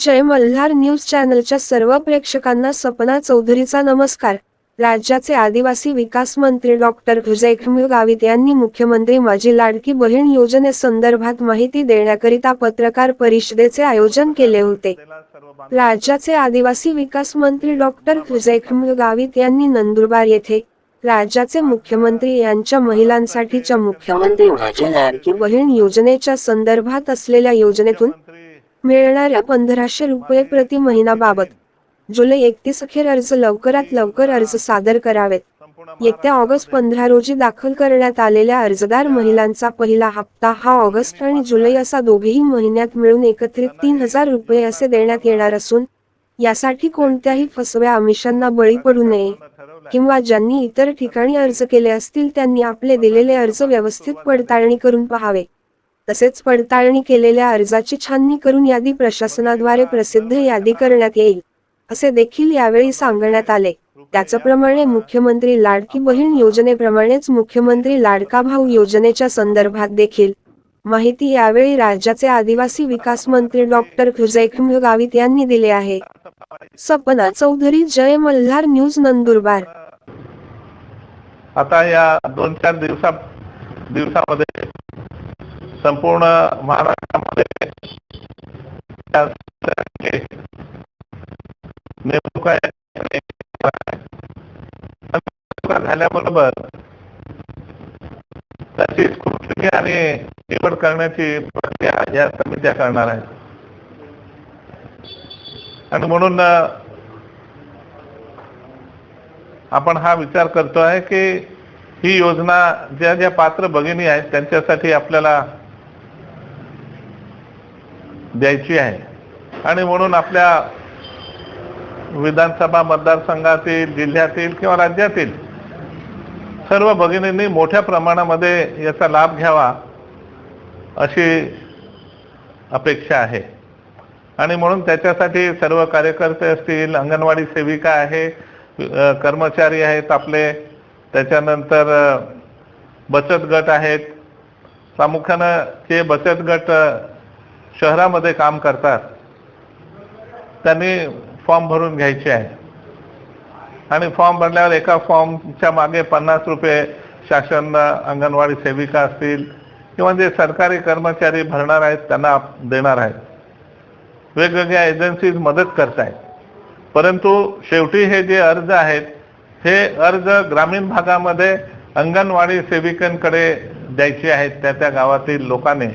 जय Malhar news चॅनलच्या सर्व प्रेक्षकांना सपना चौधरीचा नमस्कार. राज्याचे आदिवासी विकास मंत्री डॉक्टर हुजैखमल गावित यांनी मुख्यमंत्री माझी लाडकी बहीण योजनेसंदर्भात माहिती देण्याकरिता पत्रकार परिषदेचे आयोजन केले होते. राज्याचे आदिवासी विकास मंत्री डॉक्टर हुजैखमल गावित यांनी नंदुरबार येथे राज्याचे मुख्यमंत्री यांच्या महिलांसाठीच्या मुख्यमंत्री माझी लाडकी बहीण योजनेच्या संदर्भात असलेल्या योजनेतून मिळणाऱ्या पंधराशे रुपये प्रति महिनाबाबत जुलै एकतीस अखेर अर्ज लवकरात लवकर अर्ज सादर करावेत. येत्या ऑगस्ट पंधरा रोजी दाखल करण्यात आलेल्या अर्जदार महिलांचा पहिला हप्ता हा ऑगस्ट आणि जुलै असा दोघेही महिन्यात मिळून एकत्रित तीन हजार रुपये असे देण्यात येणार असून यासाठी कोणत्याही फसव्या आमिषांना बळी पडू नये किंवा ज्यांनी इतर ठिकाणी अर्ज केले असतील त्यांनी आपले दिलेले अर्ज व्यवस्थित पडताळणी करून पहावे. तसेच पडताळणी केलेल्या अर्जाची छाननी करून यादी प्रशासनाद्वारे प्रसिद्ध यादी करण्यात येईल असे देखील यावेळी सांगण्यात आले. त्याचप्रमाणे मुख्यमंत्री लाडकी बहीण योजनेप्रमाणेच मुख्यमंत्री लाडका भाऊ योजनेच्या संदर्भात देखील माहिती यावेळी राज्याचे आदिवासी विकास मंत्री डॉक्टर खुजैखमल गावित यांनी दिले आहे. सपना चौधरी जय मल्हार न्यूज नंदुरबार. आता या दोन चार दिवसा दिवसामध्ये संपूर्ण महाराष्ट्रामध्ये या झाल्याबरोबर त्याची स्क्रुटनी आणि निवड करण्याची प्रक्रिया या समित्या करणार आहेत. आणि म्हणून आपण हा विचार करतो आहे की ही योजना ज्या ज्या पात्र भगिनी आहेत त्यांच्यासाठी आपल्याला द्यायची आहे. आणि म्हणून आपल्या विधानसभा मतदारसंघातील जिल्ह्यातील किंवा राज्यातील सर्व भगिनींनी मोठ्या प्रमाणामध्ये याचा लाभ घ्यावा अशी अपेक्षा आहे. आणि म्हणून त्याच्यासाठी सर्व कार्यकर्ते असतील अंगणवाडी सेविका आहे कर्मचारी आहेत आपले. त्याच्यानंतर बचत गट आहेत. प्रामुख्यानं जे बचत गट शहरामध्ये काम करतात त्यांनी फॉर्म भरून घ्यायचे आहे. आणि फॉर्म भरल्यावर एका फॉर्मच्या मागे पन्नास रुपये शासन अंगणवाडी सेविका असतील किंवा जे सरकारी कर्मचारी भरणार आहेत त्यांना देणार आहेत. वेगवेगळ्या एजन्सीज मदत करतायत परंतु शेवटी हे जे अर्ज आहेत हे अर्ज ग्रामीण भागामध्ये अंगणवाडी सेविकांकडे द्यायचे आहेत त्या त्या गावातील लोकांनी.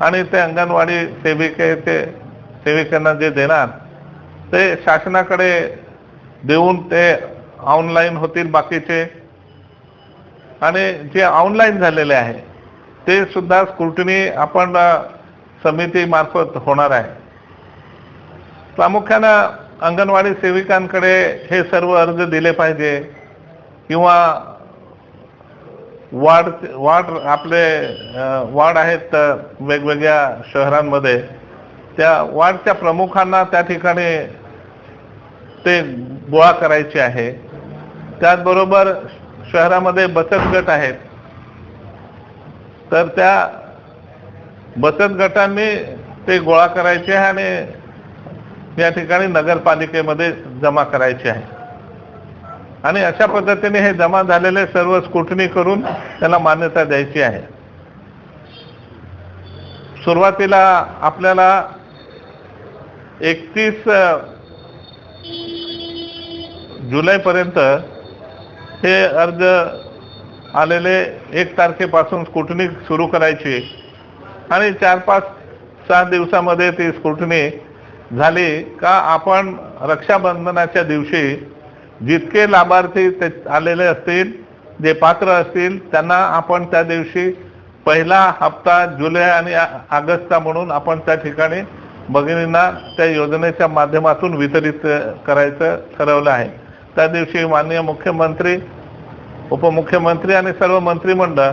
आणि ते अंगणवाडी सेविके ते सेविकांना जे देणार ते शासनाकडे देऊन ते ऑनलाईन होतील बाकीचे. आणि जे ऑनलाईन झालेले आहे ते सुद्धा स्क्रुटनी आपण समितीमार्फत होणार आहे. प्रामुख्यानं अंगणवाडी सेविकांकडे हे सर्व अर्ज दिले पाहिजे किंवा वाढ वाढ आपले वाढ आहेत वेगवेगळ्या शहरांमध्ये. त्या वार्डच्या प्रमुखांना त्या ठिकाणी ते गोळा करायचे आहे. त्याचबरोबर शहरामध्ये बचत गट आहेत. तर त्या बचत गटांनी ते गोळा करायचे आहे आणि या ठिकाणी नगरपालिकेमध्ये जमा करायचे आहे. आणि अशा पद्धतीने हे जमा झालेले सर्व स्कुटणी करून त्याला मान्यता द्यायची आहे. सुरुवातीला आपल्याला एकतीस जुलैपर्यंत हे अर्ज आलेले एक तारखेपासून स्कुटणी सुरू करायची आणि चार पाच सहा दिवसामध्ये ती स्कुटणी झाली का आपण रक्षाबंधनाच्या दिवशी जितके लाभार्थी ते आलेले असतील जे पात्र असतील त्यांना आपण त्या दिवशी पहिला हप्ता जुलै आणि ऑगस्टचा म्हणून आपण त्या ठिकाणी भगिनींना त्या योजनेच्या माध्यमातून वितरित करायचं ठरवलं आहे. त्या दिवशी माननीय मुख्यमंत्री उपमुख्यमंत्री आणि सर्व मंत्रिमंडळ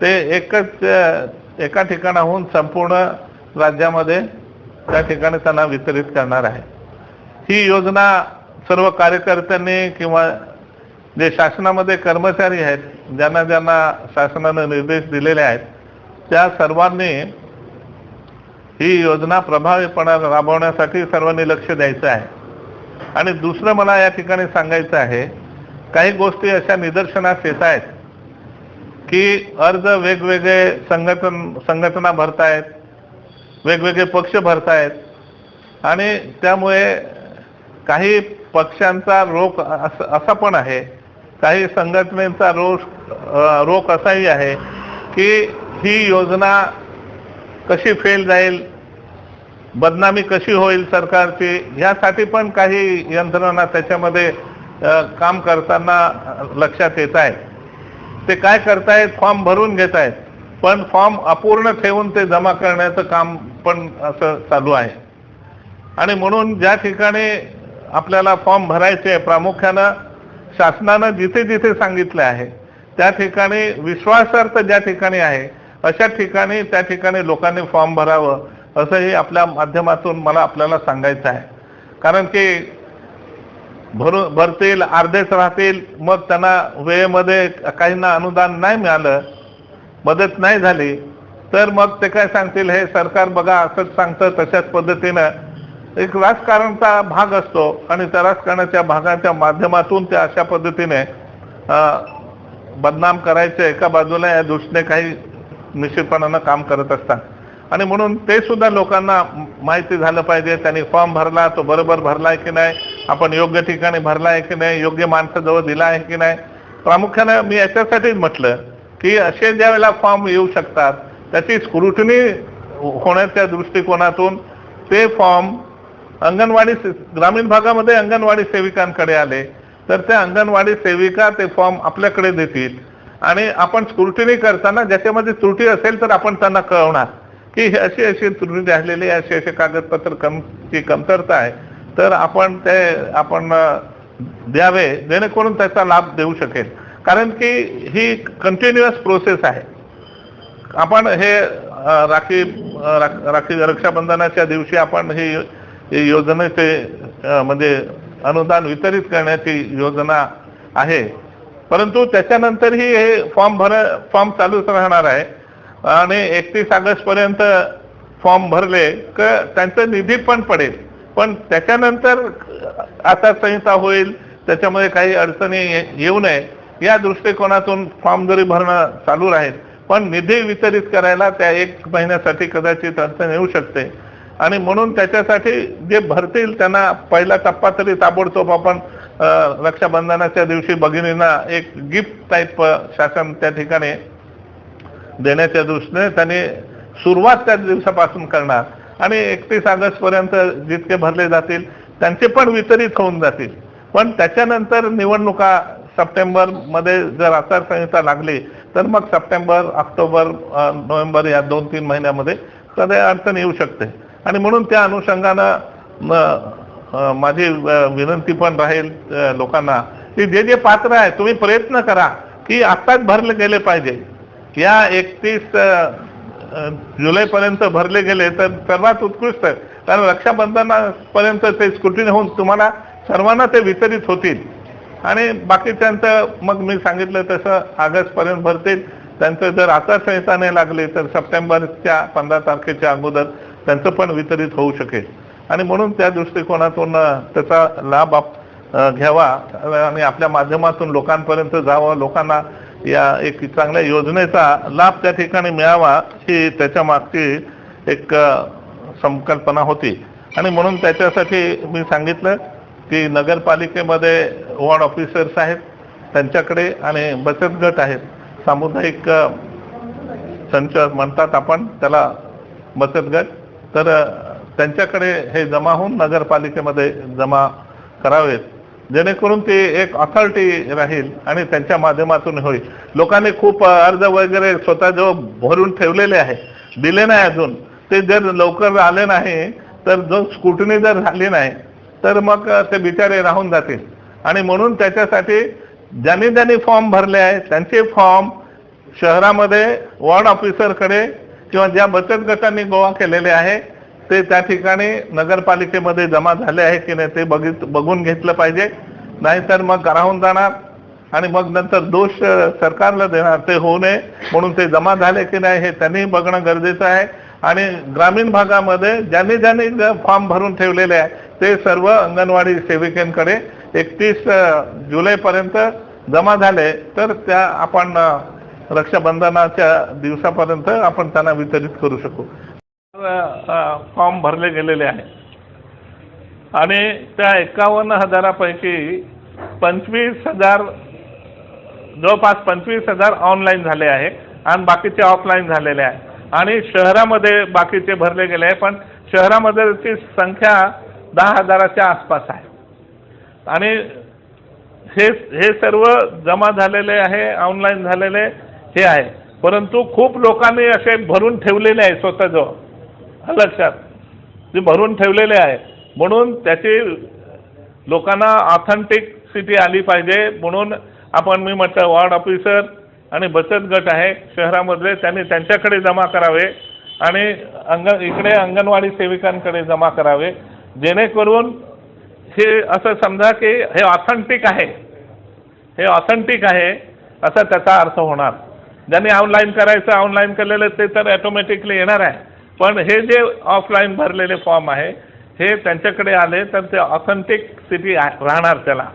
ते एकच एका ठिकाणाहून संपूर्ण राज्यामध्ये त्या ठिकाणी त्यांना वितरित करणार आहे. ही योजना सर्व कार्यकर्त्यांनी किंवा जे शासनामध्ये कर्मचारी आहेत ज्यांना ज्यांना शासनानं निर्देश दिलेले आहेत त्या सर्वांनी ही योजना प्रभावीपणे राबवण्यासाठी सर्वांनी लक्ष द्यायचं आहे. आणि दुसरं मला या ठिकाणी सांगायचं आहे काही गोष्टी अशा निदर्शनास येत आहेत की अर्ज वेगवेगळे संघटन संघटना भरतायत वेगवेगळे पक्ष भरतायत आणि त्यामुळे काही पक्षांचा रोख असा पण आहे काही संघटनेचा रोष रोख असाही आहे की ही योजना कशी फेल जाईल बदनामी कशी होईल सरकारची यासाठी पण काही यंत्रणा त्याच्यामध्ये काम करताना लक्षात येत आहे. ते काय करतायत फॉर्म भरून घेत आहेत पण फॉर्म अपूर्ण ठेवून ते जमा करण्याचं काम पण असं चालू आहे. आणि म्हणून ज्या ठिकाणी आपल्याला फॉर्म भरायचे आहे, प्रामुख्यानं शासनानं जिथे जिथे सांगितले आहे त्या ठिकाणी विश्वासार्थ ज्या ठिकाणी आहे अशा ठिकाणी त्या ठिकाणी लोकांनी फॉर्म भरावं असंही आपल्या माध्यमातून मला आपल्याला सांगायचं आहे. कारण की भरू भरतील अर्धेच राहतील मग त्यांना वेळेमध्ये काहींना अनुदान नाही मिळालं मदत नाही झाली तर मग ते काय सांगतील हे सरकार बघा असंच सांगतं तशाच पद्धतीनं एक राजकारणचा भाग असतो आणि त्या राजकारणाच्या भागाच्या माध्यमातून ते अशा पद्धतीने बदनाम करायचे. एका बाजूला या दृष्टीने काही निश्चितपणानं काम करत असतात. आणि म्हणून ते सुद्धा लोकांना माहिती झालं पाहिजे. त्यांनी फॉर्म भरला तो बरोबर भरला आहे की नाही? आपण योग्य ठिकाणी भरला आहे की नाही? योग्य माणसाजवळ दिला आहे की नाही? प्रामुख्यानं मी याच्यासाठीच म्हटलं की असे ज्या वेळेला फॉर्म येऊ शकतात त्याची स्क्रुटनी होण्याच्या दृष्टिकोनातून ते फॉर्म अंगणवाडी से- ग्रामीण भागामध्ये अंगणवाडी सेविकांकडे आले. तर त्या अंगणवाडी सेविका ते फॉर्म आपल्याकडे देतील. आणि आपण स्क्रुटिनी करताना ज्याच्यामध्ये त्रुटी असेल तर आपण त्यांना कळवणार. की हे अशी अशी त्रुटी झालेली आहे अशी अशी कागदपत्र कमची कमतरता आहे. तर आपण ते आपण द्यावे जेणेकरून त्याचा लाभ देऊ शकेल. कारण की ही कंटिन्युअस प्रोसेस आहे. आपण हे राखी राख- राखी रक्षाबंधनाच्या दिवशी आपण हे ही योजनेचे म्हणजे अनुदान वितरित करण्याची योजना आहे. परंतु त्याच्यानंतरही हे फॉर्म भर फॉर्म चालूच राहणार आहे. आणि एकतीस ऑगस्ट पर्यंत फॉर्म भरले क त्यांचं निधी पण पडेल. पण त्याच्यानंतर आचारसंहिता होईल त्याच्यामध्ये काही अडचणी ये- येऊ नये या दृष्टिकोनातून फॉर्म जरी भरणं चालू राहील पण निधी वितरित करायला त्या एक महिन्यासाठी कदाचित अडचण येऊ शकते. आणि म्हणून त्याच्यासाठी जे भरतील त्यांना पहिला टप्पा तरी ताबडतोब आपण रक्षाबंधनाच्या दिवशी भगिनींना एक गिफ्ट टाईप शासन त्या ठिकाणी देण्याच्या दृष्टीने त्यांनी सुरुवात त्या दिवसापासून करणार. आणि एकतीस ऑगस्ट पर्यंत जितके भरले जातील त्यांचे पण वितरित होऊन जातील. पण त्याच्यानंतर निवडणुका सप्टेंबरमध्ये जर आचारसंहिता लागली तर मग सप्टेंबर ऑक्टोबर नोव्हेंबर या दोन तीन महिन्यामध्ये कधी अडचण येऊ शकते. आणि म्हणून त्या अनुषंगानं माझी विनंती पण राहील लोकांना की जे जे पात्र आहे तुम्ही प्रयत्न करा की आत्ताच भरले गेले पाहिजे. या एकतीस जुलैपर्यंत भरले गेले तर सर्वात उत्कृष्ट आहे. कारण रक्षाबंधनापर्यंत ते स्कुटीने होऊन तुम्हाला सर्वांना ते वितरित होतील. आणि बाकीच्यांचं मग मी सांगितलं तसं ऑगस्टपर्यंत भरतील. त्यांचं जर आचारसंहिता नाही लागली तर सप्टेंबरच्या पंधरा तारखेच्या अगोदर त्यांचं पण वितरित होऊ शकेल. आणि म्हणून त्या दृष्टिकोनातून त्याचा लाभ आप घ्यावा आणि आपल्या माध्यमातून लोकांपर्यंत जावं. लोकांना या एक चांगल्या योजनेचा लाभ त्या ठिकाणी मिळावा ही त्याच्या मागची एक संकल्पना होती. आणि म्हणून त्याच्यासाठी मी सांगितलं की नगरपालिकेमध्ये वॉर्ड ऑफिसर्स आहेत त्यांच्याकडे आणि बचत गट आहेत. सामुदायिक संच म्हणतात आपण त्याला बचत गट. तर त्यांच्याकडे हे जमा होऊन नगरपालिकेमध्ये जमा करावेत. जेणेकरून ते एक अथॉरिटी राहील आणि त्यांच्या माध्यमातून होईल. लोकांनी खूप अर्ज वगैरे स्वतः जो भरून ठेवलेले आहे दिले नाही अजून ते जर लवकर आले नाही तर जो स्कुटनी जर झाली नाही तर मग ते बिचारे राहून जातील. आणि म्हणून त्याच्यासाठी ज्यांनी ज्यांनी फॉर्म भरले आहे त्यांचे फॉर्म शहरामध्ये वॉर्ड ऑफिसरकडे किंवा ज्या बचत गटांनी गोवा केलेले आहे ते त्या ठिकाणी नगरपालिकेमध्ये जमा झाले आहे की नाही ते बघित बघून घेतलं पाहिजे. नाहीतर मग राहून जाणार आणि मग नंतर दोष सरकारला देणार. ते होऊ नये म्हणून ते जमा झाले की नाही हे त्यांनी बघणं गरजेचं आहे. आणि ग्रामीण भागामध्ये ज्यांनी ज्यांनी फॉर्म भरून ठेवलेले आहे ते सर्व अंगणवाडी सेविकेंकडे एकतीस जुलैपर्यंत जमा झाले. तर त्या आपण रक्षाबंधनाच्या दिवसापर्यंत आपण त्यांना वितरित करू शकू. फॉर्म भरले गेलेले आहे. आणि त्या एकावन्न हजारापैकी पंचवीस हजार जवळपास पंचवीस हजार ऑनलाईन झाले आहे आणि बाकीचे ऑफलाईन झालेले आहे. आणि शहरामध्ये बाकीचे भरले गेले आहे पण शहरामध्येची संख्या दहा हजाराच्या आसपास आहे. आणि हे हे सर्व जमा झालेले आहे ऑनलाईन झालेले हे आहे. परंतु खूप लोकांनी असे भरून ठेवलेले आहे स्वतःजवळ. लक्षात. ते भरून ठेवलेले आहे. म्हणून त्याची लोकांना ऑथेंटिकसिटी आली पाहिजे. म्हणून आपण मी म्हटलं वॉर्ड ऑफिसर आणि बचत गट आहे. शहरामधले त्यांनी त्यांच्याकडे जमा करावे आणि अंग इकडे अंगणवाडी सेविकांकडे जमा करावे. जेणेकरून हे असं समजा की हे ऑथेंटिक आहे. हे ऑथेंटिक आहे. असा त्याचा अर्थ होणार. ज्यांनी ऑनलाईन करायचं ऑनलाईन केलेलं ते तर ॲटोमॅटिकली येणार आहे. पण हे जे ऑफलाईन भरलेले फॉर्म आहे हे त्यांच्याकडे आले तर ते ऑथेंटिक सिटी राहणार त्याला.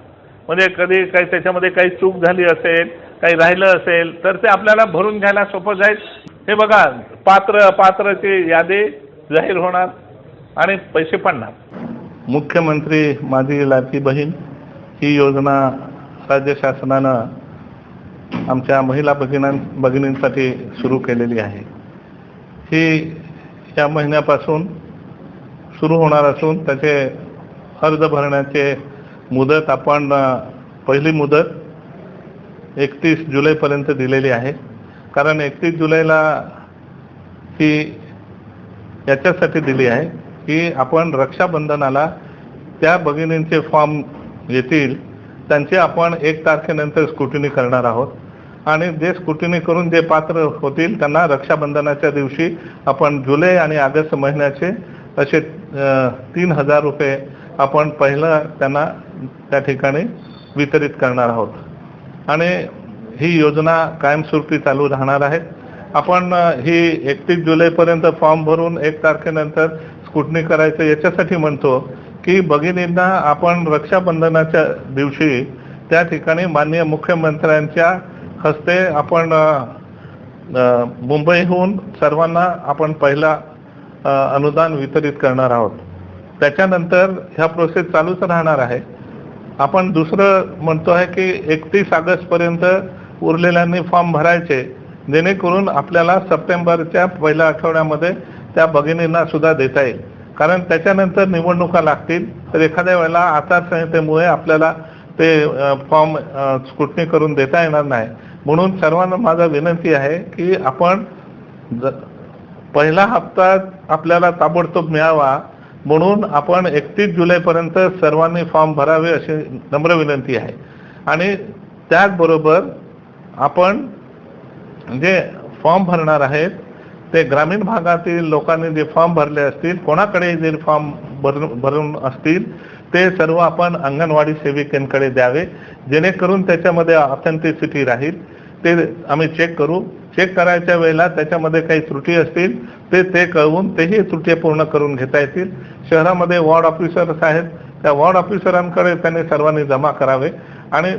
म्हणजे कधी काही त्याच्यामध्ये काही चूक झाली असेल काही राहिलं असेल तर ते आपल्याला भरून घ्यायला सोपं जाईल. हे बघा पात्र पात्रची यादी जाहीर होणार आणि पैसे पडणार. मुख्यमंत्री माझी लाडकी बहीण ही योजना राज्य शासनानं आमच्या महिला भगिनां भगिनींसाठी सुरू केलेली आहे. ही या महिन्यापासून सुरू होणार असून त्याचे अर्ज भरण्याचे मुदत आपण पहिली मुदत एकतीस जुलैपर्यंत दिलेली आहे. कारण एकतीस जुलैला ही याच्यासाठी दिली आहे की आपण रक्षाबंधनाला त्या भगिनींचे फॉर्म येतील त्यांचे आपण एक तारखेनंतर स्क्रुटिनी करणार आहोत. आणि जे स्क्रुटिनी करून जे पात्र होतील त्यांना रक्षाबंधनाच्या दिवशी आपण जुलै आणि ऑगस्ट महिन्याचे असे तीन हजार रुपये आपण पहिलं त्यांना त्या ठिकाणी वितरित करणार आहोत. आणि ही योजना कायमस्वरूपी चालू राहणार आहे. आपण ही एकतीस जुलैपर्यंत फॉर्म भरून एक तारखेनंतर स्कुटनी करायचं याच्यासाठी म्हणतो की भगिनींना आपण रक्षाबंधनाच्या दिवशी त्या ठिकाणी माननीय मुख्यमंत्र्यांच्या हस्ते आपण मुंबईहून सर्वांना आपण पहिला अनुदान वितरित करणार आहोत. त्याच्यानंतर ह्या प्रोसेस चालूच राहणार आहे. आपण दुसरं म्हणतो आहे की एकतीस ऑगस्टपर्यंत उरलेल्यांनी फॉर्म भरायचे जेणेकरून आपल्याला सप्टेंबरच्या पहिल्या आठवड्यामध्ये त्या भगिनींना सुद्धा देता येईल. कारण त्याच्यानंतर निवडणुका लागतील तर एखाद्या वेळेला आचारसंहितेमुळे आपल्याला ते फॉर्म स्क्रुटनी करून देता येणार नाही. म्हणून सर्वांना माझा विनंती आहे की आपण पहिला हप्ता आपल्याला ताबडतोब मिळावा म्हणून आपण एकतीस जुलैपर्यंत सर्वांनी फॉर्म भरावे अशी नम्र विनंती आहे. आणि त्याचबरोबर आपण जे फॉर्म भरणार आहेत ते ग्रामीण भागातील लोकांनी जे फॉर्म भरले असतील कोणाकडे जे फॉर्म भरून भरून असतील ते सर्व आपण अंगणवाडी सेविकेंकडे द्यावे जेणेकरून त्याच्यामध्ये ऑथेंटिसिटी राहील. ते आम्ही चेक करू. चेक करायच्या वेळेला त्याच्यामध्ये काही त्रुटी असतील ते ते कळवून तेही त्रुटी पूर्ण करून घेता येतील. शहरामध्ये वॉर्ड ऑफिसर्स आहेत. त्या वॉर्ड ऑफिसरांकडे त्यांनी सर्वांनी जमा करावे. आणि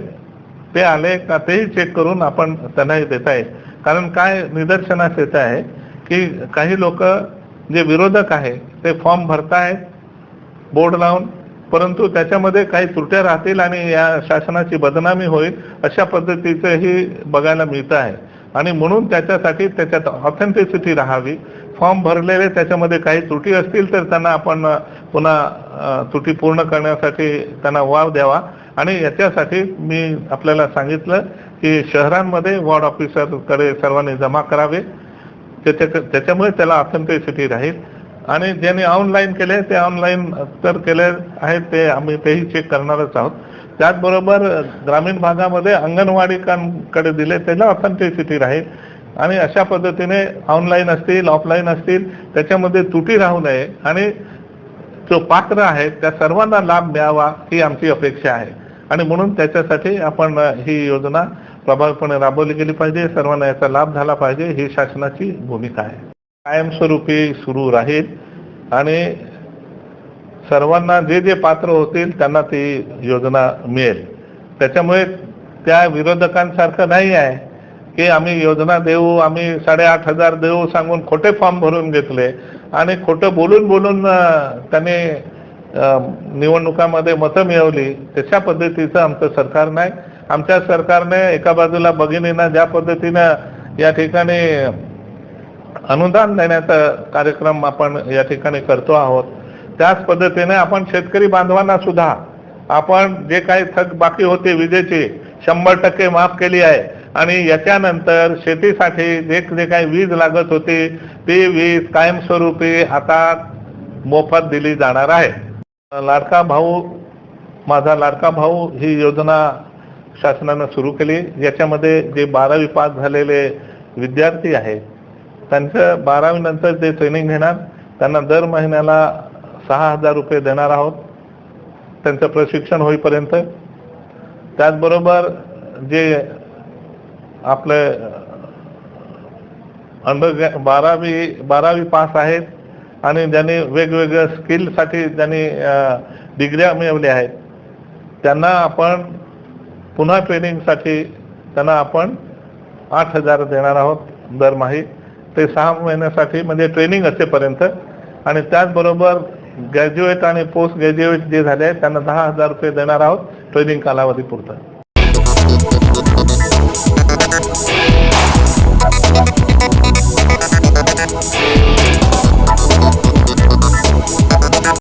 ते आले का तेही चेक करून आपण त्यांनाही देता येईल. कारण काय निदर्शनास येत आहे की काही लोक जे विरोधक आहे ते फॉर्म भरतायत बोर्ड लावून परंतु त्याच्यामध्ये काही त्रुट्या राहतील आणि या शासनाची बदनामी होईल अशा पद्धतीचंही बघायला मिळतं आहे. आणि म्हणून त्याच्यासाठी त्याच्यात ऑथेंटिसिटी राहावी. फॉर्म भरलेले त्याच्यामध्ये काही त्रुटी असतील तर त्यांना आपण पुन्हा त्रुटी पूर्ण करण्यासाठी त्यांना वाव द्यावा. आणि याच्यासाठी मी आपल्याला सांगितलं की शहरांमध्ये वॉर्ड ऑफिसरकडे सर्वांनी जमा करावे. त्याच्या त्याच्यामुळे त्याला ऑथेंटिसिटी राहील. आणि ज्यांनी ऑनलाईन केले ते ऑनलाईन तर केले आहेत ते आम्ही तेही चेक करणारच आहोत. त्याचबरोबर ग्रामीण भागामध्ये अंगणवाडीकांकडे दिले त्याला ऑथेंटिसिटी राहील. आणि अशा पद्धतीने ऑनलाईन असतील ऑफलाईन असतील त्याच्यामध्ये त्रुटी राहू नये. आणि जो पात्र आहे त्या सर्वांना लाभ मिळावा ही आमची अपेक्षा आहे. आणि म्हणून त्याच्यासाठी आपण ही योजना प्रभावीपणे राबवली गेली पाहिजे. सर्वांना याचा लाभ झाला पाहिजे ही शासनाची भूमिका आहे. कायमस्वरूपी सुरू राहील आणि सर्वांना जे जे पात्र होतील त्यांना ती योजना मिळेल. त्याच्यामुळे त्या विरोधकांसारखं नाही आहे की आम्ही योजना देऊ आम्ही साडेआठ हजार देऊ सांगून खोटे फॉर्म भरून घेतले आणि खोटं बोलून बोलून त्यांनी निवडणुकामध्ये मतं मिळवली. तशा पद्धतीचं आमचं सरकार नाही. आमच्या सरकारने एका बाजूला भगिनींना ज्या पद्धतीनं या ठिकाणी अनुदान देण्याचा कार्यक्रम आपण या ठिकाणी करतो आहोत. त्याच पद्धतीने आपण शेतकरी बांधवांना सुद्धा आपण जे काही थक बाकी होते विजेची शंभर टक्के माफ केली आहे. आणि याच्यानंतर शेतीसाठी जे जे काही वीज लागत होती ती वीज कायमस्वरूपी आता मोफत दिली जाणार आहे. लाडका भाऊ माझा लाडका भाऊ ही योजना शासनानं सुरू केली. याच्यामध्ये जे बारावी पास झालेले विद्यार्थी आहेत त्यांचं बारावी नंतर जे ट्रेनिंग घेणार त्यांना दर महिन्याला सहा हजार रुपये देणार आहोत. त्यांचं प्रशिक्षण होईपर्यंत. त्याचबरोबर जे आपले अंडर बारावी बारावी पास आहेत आणि ज्यांनी वेगवेगळ्या स्किलसाठी ज्यांनी डिग्र्या मिळवल्या आहेत त्यांना आपण पुन्हा ट्रेनिंगसाठी त्यांना आपण आठ हजार देणार आहोत दरमाही. ते सहा महिन्यासाठी म्हणजे ट्रेनिंग असेपर्यंत आणि त्याचबरोबर ग्रॅज्युएट आणि पोस्ट ग्रॅज्युएट जे झाले आहेत त्यांना दहा हजार रुपये देणार आहोत ट्रेनिंग कालावधीपुरतं